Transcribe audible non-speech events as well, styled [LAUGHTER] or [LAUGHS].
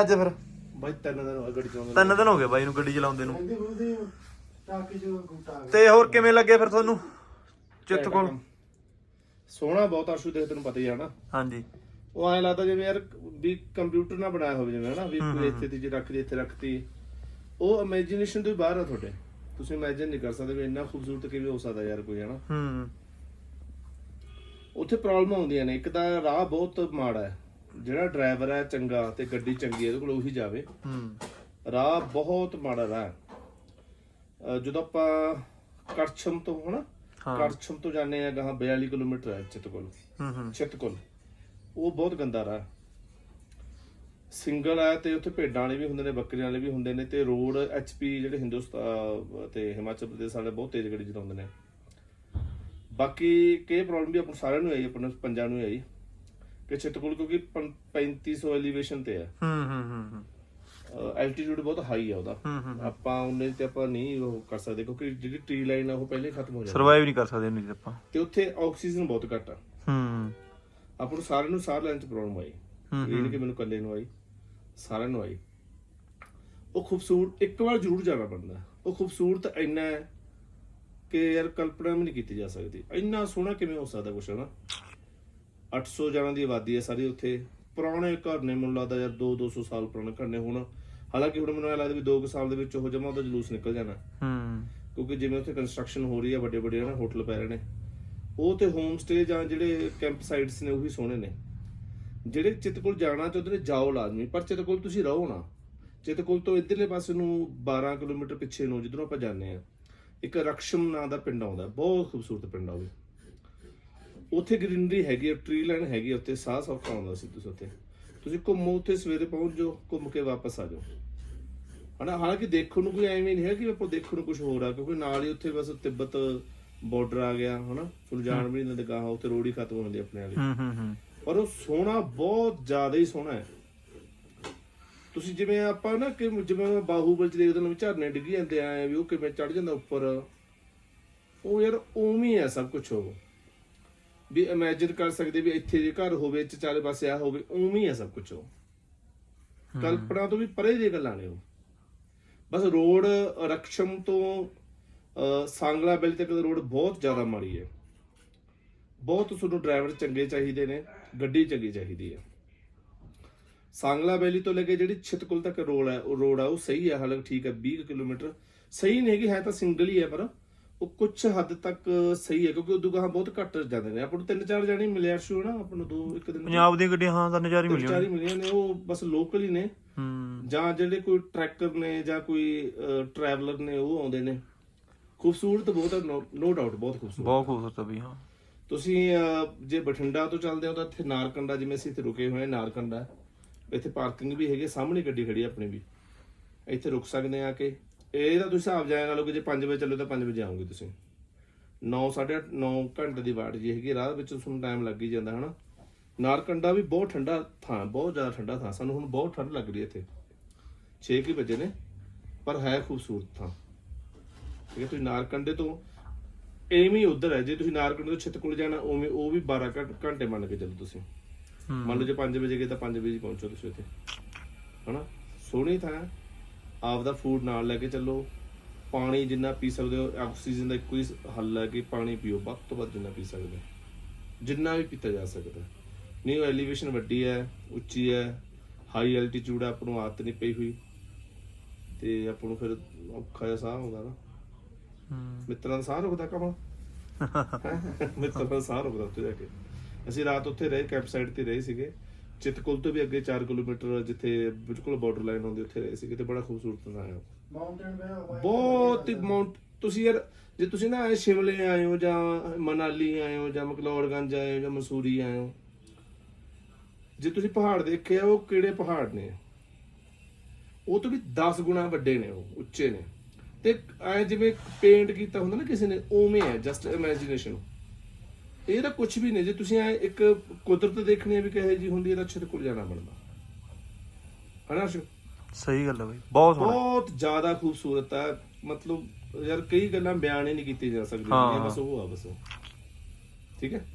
ਅੱਜ ਫਿਰ। ਬਾਈ ਤਿੰਨ ਦਿਨ ਹੋਏ ਗੱਡੀ ਚਲਾਉਂਦੇ ਤਿੰਨ ਦਿਨ ਹੋ ਗਏ ਬਾਈ ਨੂੰ ਗੱਡੀ ਚਲਾਉਂਦੇ ਨੂੰ। ਕਹਿੰਦੀ ਉਹਦੀ ਟਾਕੀ ਚ ਗੁੱਟਾ ਆ ਗਿਆ। ਤੇ ਹੋਰ ਕਿਵੇਂ ਲੱਗੇ ਫਿਰ ਤੁਹਾਨੂੰ? ਚਿੱਤ ਕੋਲ? ਸੋਹਣਾ ਬਹੁਤ ਆਸ਼ੂ ਦੇਖ ਤੈਨੂੰ ਪਤਾ ਹੀ ਆ ਨਾ ਹਾਂਜੀ। ਉਹ ਐਂ ਲੱਗਦਾ ਜਿਵੇਂ ਯਾਰ ਵੀ ਕੰਪਿਊਟਰ ਨਾਲ ਬਣਾਇਆ ਹੋਵੇ ਜਿਵੇਂ ਹਨਾ? ਵੀ ਇੱਥੇ ਤੇ ਜੇ ਰੱਖਦੀ ਇੱਥੇ ਰੱਖਤੀ। ਉਹ ਇਮੇਜਿਨੇਸ਼ਨ ਤੋਂ ਹੀ ਬਾਹਰ ਆ ਤੁਹਾਡੇ। ਤੁਸੀਂ ਇਮੇਜਿਨ ਨਹੀਂ ਕਰ ਸਕਦੇ ਵੀ ਇੰਨਾ ਖੂਬਸੂਰਤ ਕਿਵੇਂ ਹੋ ਸਕਦਾ ਯਾਰ ਕੋਈ ਹਨਾ? ਹੂੰ। ਉੱਥੇ ਪ੍ਰੋਬਲਮ ਆਉਂਦੀਆਂ ਨੇ। ਇੱਕ ਤਾਂ ਰਾਹ ਬਹੁਤ ਮਾੜਾ ਹੈ। ਜਿਹੜਾ ਡਰਾਈਵਰ ਹੈ ਚੰਗਾ ਤੇ ਗੱਡੀ ਚੰਗੀ ਹੈ ਇਹਦੇ ਕੋਲ ਉਹੀ ਜਾਵੇ। ਹੂੰ। ਰਾਹ ਬਹੁਤ ਮਾੜਾ ਰਾਹ। ਹੈ ਜਦੋਂ ਆਪਾਂ ਕਰਛਮ ਤੋਂ ਹਨਾ? ਹਾਂ। ਕਰਛਮ ਤੋਂ ਜਾਂਦੇ ਆ ਗਾਹਾਂ 42 ਕਿਲੋਮੀਟਰ ਹੈ ਚਿਤਕੁਲ ਹੂੰ ਹੂੰ। ਚਿਤਕੁਲ ਉਹ ਬਹੁਤ ਗੰਦਾ ਰਾਹ। ਹੈ। ਸਿੰਗਲ ਹੈ ਤੇ ਉੱਥੇ ਭੇਡਾਂ ਵਾਲੇ ਵੀ ਹੁੰਦੇ ਨੇ ਬੱਕਰੀਆਂ ਵਾਲੇ ਵੀ ਹੁੰਦੇ ਨੇ ਤੇ ਰੋਡ ਐਚਪੀ ਜਿਹੜੇ ਹਿੰਦੁਸਤਾਨ ਤੇ ਹਿਮਾਚਲ ਪ੍ਰਦੇਸ਼ ਵਾਲੇ ਬਹੁਤ ਤੇਜ਼ ਗੱਡੀ ਚਲਾਉਂਦੇ ਨੇ। ਬਾਕੀ ਕਿ ਪ੍ਰੋਬਲਮ ਵੀ ਆਪਾਂ ਸਾਰਿਆਂ ਨੂੰ ਆਈ ਆਪਣੇ ਪੰਜਾਂ ਨੂੰ ਆਈ। ਕਿ ਚਿਤਕੁਲ ਕਿਉਂਕਿ ਪੰ- 3500 ਐਲੀਵੇਸ਼ਨ ਤੇ ਹੈ ਹੂੰ ਹੂੰ ਹੂੰ। ਐਲਟੀਟਿਊਡ ਬਹੁਤ ਹਾਈ ਆ ਉਹਦਾ। ਆਪਾਂ ਉਹਨੇ ਤੇ ਆਪਾਂ ਨਹੀਂ ਉਹ ਕਰ ਸਕਦੇ ਕਿਉਂਕਿ ਜਿਹੜੀ ਟ੍ਰੀ ਲਾਈਨ ਆ ਉਹ ਪਹਿਲੇ ਖਤਮ ਹੋ ਜਾਂਦੀ ਸਰਵਾਈਵ ਨਹੀਂ ਕਰ ਸਕਦੇ ਨਹੀਂ ਆਪਾਂ। ਤੇ ਉੱਥੇ ਆਕਸੀਜਨ ਬਹੁਤ ਘੱਟ ਆ। ਹੂੰ। ਆਪਾਂ ਨੂੰ ਸਾਰਿਆਂ ਨੂੰ ਸਾਹ ਲੈਣ ਚ ਪ੍ਰੋਬਲਮ ਆਈ। ਇਹ ਨਹੀਂ ਕਿ ਮੈਨੂੰ ਇਕੱਲੇ ਨੂੰ ਆਈ ਸਾਰਿਆਂ ਨੂੰ ਆਈ। ਉਹ ਖੂਬਸੂਰਤ ਇੱਕ ਵਾਰ ਜ਼ਰੂਰ ਜਾਣਾ ਪੈਂਦਾ। ਉਹ ਖੂਬਸੂਰਤ ਇੰਨਾ ਹੈ ਕਿ ਯਾਰ ਕਲਪਨਾ ਵੀ ਨਹੀਂ ਕੀਤੀ ਜਾ ਸਕਦੀ। ਇੰਨਾ ਸੋਹਣਾ ਕਿਵੇਂ ਹੋ ਸਕਦਾ ਕੁਛ ਹਨਾ? 800 ਜਣਾਂ ਦੀ ਆਬਾਦੀ ਹੈ ਸਾਰੀ ਉੱਥੇ। ਪੁਰਾਣੇ ਘਰ ਨੇ ਮੈਨੂੰ ਲੱਗਦਾ ਯਾਰ 2 200 ਸਾਲ ਪੁਰਾਣੇ ਘਰ ਨੇ ਹੁਣ। ਹਾਲਾਂਕਿ ਹੁਣ ਮੈਨੂੰ ਇਹ ਲੱਗਦਾ ਵੀ 2 ਸਾਲ ਦੇ ਵਿੱਚ ਉਹ ਜਮਾ ਉਹਦਾ ਜਲੂਸ ਨਿਕਲ ਜਾਣਾ। ਹੂੰ। ਕਿਉਂਕਿ ਜਿਵੇਂ ਉੱਥੇ ਕੰਸਟਰਕਸ਼ਨ ਹੋ ਰਹੀ ਹੈ ਵੱਡੇ ਵੱਡੇ ਨਾ ਹੋਟਲ ਪੈ ਰਹੇ ਨੇ। ਉਹ ਤੇ ਹੋਮ ਸਟੇ ਜਾਂ ਜਿਹੜੇ ਕੈਂਪ ਸਾਈਟਸ ਨੇ ਉਹ ਵੀ ਸੋਹਣੇ ਨੇ। ਜਿਹੜੇ ਚਿਤਕੁਲ ਜਾਣਾ ਚਾਹੁੰਦੇ ਨੇ ਜਾਓ ਲਾਜ਼ਮੀ ਪਰ ਚਿਤਕੁਲ ਤੁਸੀਂ ਰਹੋ ਨਾ। ਚਿਤਕੁਲ ਤੋਂ ਇਧਰਲੇ ਪਾਸੇ ਨੂੰ 12 ਕਿਲੋਮੀਟਰ ਪਿੱਛੇ ਨੂੰ ਜਿੱਧਰੋਂ ਆਪਾਂ ਜਾਂਦੇ ਆ ਇੱਕ ਰਕਸ਼ਮ ਨਾਂ ਦਾ ਪਿੰਡ ਆਉਂਦਾ ਬਹੁਤ ਖੂਬਸੂਰਤ ਪਿੰਡ ਆ ਉਹ ਵੀ। ਉੱਥੇ ਗ੍ਰੀਨਰੀ ਹੈਗੀ ਹੈ ਟ੍ਰੀ ਲਾਈਨ ਹੈਗੀ ਹੈ ਉੱਥੇ ਸਾਹ ਸੌਖਾ ਆਉਂਦਾ ਸੀ ਤੁਸੀਂ ਉੱਥੇ। ਤੁਸੀਂ ਘੁੰਮੋ ਉੱਥੇ ਸਵੇਰੇ ਪਹੁੰਚ ਜਾਓ ਘੁੰਮ ਕੇ ਵਾਪਸ ਆ ਜਾਓ। ਹਨਾ ਹਾਲਾਂਕਿ ਦੇਖਣ ਨੂੰ ਕੋਈ ਐਵੇਂ ਨਹੀਂ ਹੈ ਕਿ ਆਪਾਂ ਦੇਖਣ ਨੂੰ ਕੁਝ ਹੋਰ ਆ ਕਿਉਂਕਿ ਨਾਲ ਹੀ ਉੱਥੇ ਬਸ ਤਿੱਬਤ ਬਾਰਡਰ ਆ ਗਿਆ ਹਨਾ। ਸੁਲਝਾਨ ਵੀ ਨਹੀਂ ਦਿੰਦੇ ਗਾਹਾਂ ਉੱਥੇ ਹੀ ਖਤਮ ਹੁੰਦੀ ਆਪਣੇ ਵਾਲੀ ਹੂੰ ਹੂੰ ਹੂੰ। ਪਰ ਉਹ ਸੋਹਣਾ ਬਹੁਤ ਜ਼ਿਆਦਾ ਹੀ ਸੋਹਣਾ ਹੈ। ਤੁਸੀਂ ਜਿਵੇਂ ਆਪਾਂ ਨਾ ਕਿ ਜਿਵੇਂ ਬਾਹੂਬਲ ਚ ਦੇਖਦੇ ਨੇ ਵੀ ਝਰਨੇ ਡਿੱਗੀ ਜਾਂਦੇ ਆ ਵੀ ਉਹ ਕਿਵੇਂ ਚੜ ਜਾਂਦਾ ਉੱਪਰ। ਉਹ ਯਾਰ ਉਵੇਂ ਹੀ ਹੈ ਸਭ ਕੁਝ ਉਹ। ਵੀ ਇਮੇਜਿਨ ਕਰ ਸਕਦੇ ਵੀ ਇੱਥੇ ਜੇ ਘਰ ਹੋਵੇ ਚ ਚਾਰੇ ਪਾਸੇ ਆ ਹੋਵੇ ਉਵੇਂ ਹੀ ਹੈ ਸਭ ਕੁਝ ਉਹ। ਕਲਪਨਾ ਤੋਂ ਵੀ ਪਰੇ ਦੀਆਂ ਗੱਲਾਂ ਨੇ ਉਹ। ਬਸ ਰੋਡ ਰਕਸ਼ਮ ਤੋਂ ਸਾਂਗਲਾ ਬੈਲੀ ਤੱਕ ਦਾ ਰੋਡ ਬਹੁਤ ਜ਼ਿਆਦਾ ਮਾੜੀ ਹੈ। ਬਹੁਤ ਤੁਹਾਨੂੰ ਡਰਾਈਵਰ ਚੰਗੇ ਚਾਹੀਦੇ ਨੇ ਗੱਡੀ ਚੰਗੀ ਚਾਹੀਦੀ ਹੈ। ਸਾਂਗਲਾ ਵੈਲੀ ਤੋਂ ਲੈ ਕੇ ਜਿਹੜੀ ਛਿਤਕੁਲ ਤੱਕ ਰੋਡ ਹੈ ਉਹ ਰੋਡ ਆ ਉਹ ਸਹੀ ਹੈ ਹਾਲਾਂਕਿ ਠੀਕ ਹੈ 20 ਕੁ ਕਿਲੋਮੀਟਰ। ਸਹੀ ਨਹੀਂ ਹੈਗੀ ਹੈ ਤਾਂ ਸਿੰਗਲ ਹੀ ਹੈ ਪਰ ਉਹ ਕੁਝ ਹੱਦ ਤੱਕ ਸਹੀ ਹੈ ਕਿਉਂਕਿ ਉਦੋਂ ਗਾਹਾਂ ਬਹੁਤ ਘੱਟ ਜਾਂਦੇ ਨੇ। ਆਪਾਂ ਨੂੰ ਤਿੰਨ ਚਾਰ ਜਾਣੇ ਮਿਲਿਆ ਸ਼ੂ ਨਾ ਆਪਾਂ ਨੂੰ ਦੋ ਇੱਕ ਦਿਨ ਪੰਜਾਬ ਦੀਆਂ ਗੱਡੀਆਂ ਹਾਂ ਤਾਂ ਨਜ਼ਾਰੇ ਤਿੰਨ ਮਿਲਿਆ ਚਾਰ ਹੀ ਮਿਲੀਆਂ ਨੇ ਉਹ ਬਸ ਲੋਕਲ ਹੀ ਨੇ। ਹੂੰ। ਜਾਂ ਜਿਹੜੇ ਕੋਈ ਟਰੈਕਰ ਨੇ ਜਾਂ ਕੋਈ ਟਰੈਵਲਰ ਨੇ ਉਹ ਆਉਂਦੇ ਨੇ। ਖੂਬਸੂਰਤ ਬਹੁਤ ਹੈ ਨੋ ਡਾਊਟ ਬਹੁਤ ਖੂਬਸੂਰਤ। ਬਹੁਤ ਖੂਬਸੂਰਤ ਆ ਵੀ ਹਾਂ। ਤੁਸੀਂ ਅਹ, ਜੇ ਬਠਿੰਡਾ ਤੋਂ ਚੱਲਦੇ ਹੋ ਤਾਂ ਇੱਥੇ ਨਾਰਕੰਡਾ ਜਿਵੇਂ ਅਸੀਂ ਇੱਥੇ ਰੁਕੇ ਹੋਏ ਹਾਂ ਨਾਰਕੰਡਾ। ਇੱਥੇ ਪਾਰਕਿੰਗ ਵੀ ਹੈਗੀ ਹੈ, ਸਾਹਮਣੇ ਗੱਡੀ ਖੜੀ ਹੈ ਆਪਣੀ ਵੀ। ਇੱਥੇ ਰੁਕ ਸਕਦੇ ਆ ਕਿ। ਇਹ ਤਾਂ ਤੁਸੀਂ ਹਿਸਾਬ ਜਾਇਆ ਨਾਲ ਕਿ ਜੇ 5 ਵਜੇ ਚੱਲੋ ਤਾਂ 5 ਵਜੇ ਆਉਂਗੇ ਤੁਸੀਂ। 9 9:30 ਘੰਟੇ ਦੀ ਵਾਟ ਜੀ ਹੈਗੀ ਰਾਹ ਵਿੱਚ ਤੁਹਾਨੂੰ ਟਾਈਮ ਲੱਗ ਹੀ ਜਾਂਦਾ ਹਨਾ? ਨਾਰਕੰਡਾ ਵੀ ਬਹੁਤ ਠੰਡਾ ਥਾਂ ਬਹੁਤ ਜ਼ਿਆਦਾ ਠੰਡਾ ਥਾਂ। ਸਾਨੂੰ ਹੁਣ ਬਹੁਤ ਠੰਡ ਲੱਗ ਰਹੀ ਹੈ ਇੱਥੇ। 6 ਕੀ ਵਜੇ ਨੇ ਪਰ ਹੈ ਖੂਬਸੂਰਤ ਥਾਂ। ਠੀਕ ਹੈ ਤੁਸੀਂ ਨਾਰਕੰਡੇ ਤੋਂ ਐਵੇਂ ਹੀ ਉਧਰ ਹੈ ਜੇ ਤੁਸੀਂ ਨਾਰਕੰਡੇ ਤੋਂ ਛਿਤਕੁਲ ਜਾਣਾ ਉਵੇਂ ਉਹ ਵੀ 12 ਘੰ- ਘੰਟੇ ਮੰਨ ਕੇ ਚੱਲੋ ਤੁਸੀਂ। ਮੰਨ ਲਓ ਜੇ 5 ਵਜੇ ਗਏ ਤਾਂ 5 ਵਜੇ ਪਹੁੰਚੋ ਤੁਸੀਂ ਉੱਥੇ। ਹਨਾ? ਸੋਹਣੀ ਥਾਂ ਹੈ। ਆਪਦਾ ਫੂਡ ਨਾਲ ਲੈ ਕੇ ਚੱਲੋ। ਪਾਣੀ ਜਿੰਨਾ ਪੀ ਸਕਦੇ ਹੋ ਆਕਸੀਜਨ ਦਾ ਹੀ ਹੱਲ ਹੈ ਕਿ ਪਾਣੀ ਪੀਓ ਵੱਧ ਤੋਂ ਵੱਧ ਜਿੰਨਾ ਪੀ ਸਕਦੇ। ਜਿੰਨਾ ਵੀ ਪੀਤਾ ਜਾ ਸਕਦਾ। ਨਹੀਂ ਉਹ ਐਲੀਵੇਸ਼ਨ ਵੱਡੀ ਹੈ ਉੱਚੀ ਹੈ ਹਾਈ ਐਲਟੀਟਿਊਡ ਆਪਾਂ ਨੂੰ ਆਦਤ ਨਹੀਂ ਪਈ ਹੋਈ। ਤੇ ਆਪਾਂ ਨੂੰ ਫਿਰ ਔਖਾ ਜਿਹਾ ਸਾਹ ਆਉਂਦਾ ਨਾ। ਮਿੱਤਰਾਂ ਦਾ ਸਾਹ ਰੁਕਦਾ ਕਮਾ [LAUGHS] ਮਿੱਤਰਾਂ ਦਾ ਸਾਹ ਰੁਕਦਾ ਉੱਥੇ ਜਾ ਕੇ। ਅਸੀਂ ਰਾਤ ਉੱਥੇ ਰਹੇ ਕੈਂਪ ਸਾਈਟ ਤੇ ਰਹੇ ਸੀਗੇ। ਚਿਤਕੁਲ ਤੋਂ ਵੀ ਅੱਗੇ 4 ਕਿਲੋਮੀਟਰ ਜਿੱਥੇ ਬਿਲਕੁਲ ਬਾਰਡਰ ਲਾਈਨ ਆਉਂਦੀ ਉੱਥੇ ਰਹੇ ਸੀਗੇ ਤੇ ਬੜਾ ਖੂਬਸੂਰਤ। ਮਾਊਂਟੇਨ ਵੇ ਹੋਇਆ ਬਹੁਤ ਹੀ ਮਾਊਂਟ ਤੁਸੀਂ ਯਾਰ ਜੇ ਤੁਸੀਂ ਨਾ ਆਏ ਸ਼ਿਮਲੇ ਆਏ ਹੋ ਜਾਂ ਮਨਾਲੀ ਆਏ ਹੋ ਜਾਂ ਮਕਲੌੜਗੰਜ ਆਏ ਹੋ ਜਾਂ ਮਸੂਰੀ ਆਏ ਹੋ ਜੇ ਤੁਸੀਂ ਪਹਾੜ ਦੇਖੇ ਆ ਉਹ ਕਿਹੜੇ ਪਹਾੜ ਨੇ? ਉਹ ਤੋਂ ਵੀ 10 ਗੁਣਾ ਵੱਡੇ ਨੇ ਉਹ ਉੱਚੇ ਨੇ। ਤੇ ਐ ਜਿਵੇਂ ਪੇਂਟ ਕੀਤਾ ਹੁੰਦਾ ਨਾ ਕਿਸੇ ਨੇ ਉਵੇਂ ਹੈ ਜਸਟ ਇਮੇਜਿਨੇਸ਼ਨ ਇਹ ਤਾਂ ਕੁਝ ਵੀ ਨਹੀਂ। ਜੇ ਤੁਸੀਂ ਐ ਇੱਕ ਕੁਦਰਤ ਦੇਖਣੀ ਹੈ ਵੀ ਕਿਹੋ ਜੀ ਹੁੰਦੀ ਹੈ ਤਾਂ ਜਾਣਾ ਬਣਦਾ। ਹਨਾ ਅਰਸ਼? ਸਹੀ ਗੱਲ ਹੈ ਬਈ। ਬਹੁਤ ਸੋਹਣਾ। ਬਹੁਤ ਜ਼ਿਆਦਾ ਖੂਬਸੂਰਤ ਹੈ ਮਤਲਬ ਯਾਰ ਕਈ ਗੱਲਾਂ ਬਿਆਨ ਹੀ ਨਹੀਂ ਕੀਤੀਆਂ ਜਾ ਸਕਦੀਆਂ। ਹਾਂ। ਇਹ ਬਸ ਉਹ ਆ ਬਸ ਉਹ। ਠੀਕ ਹੈ?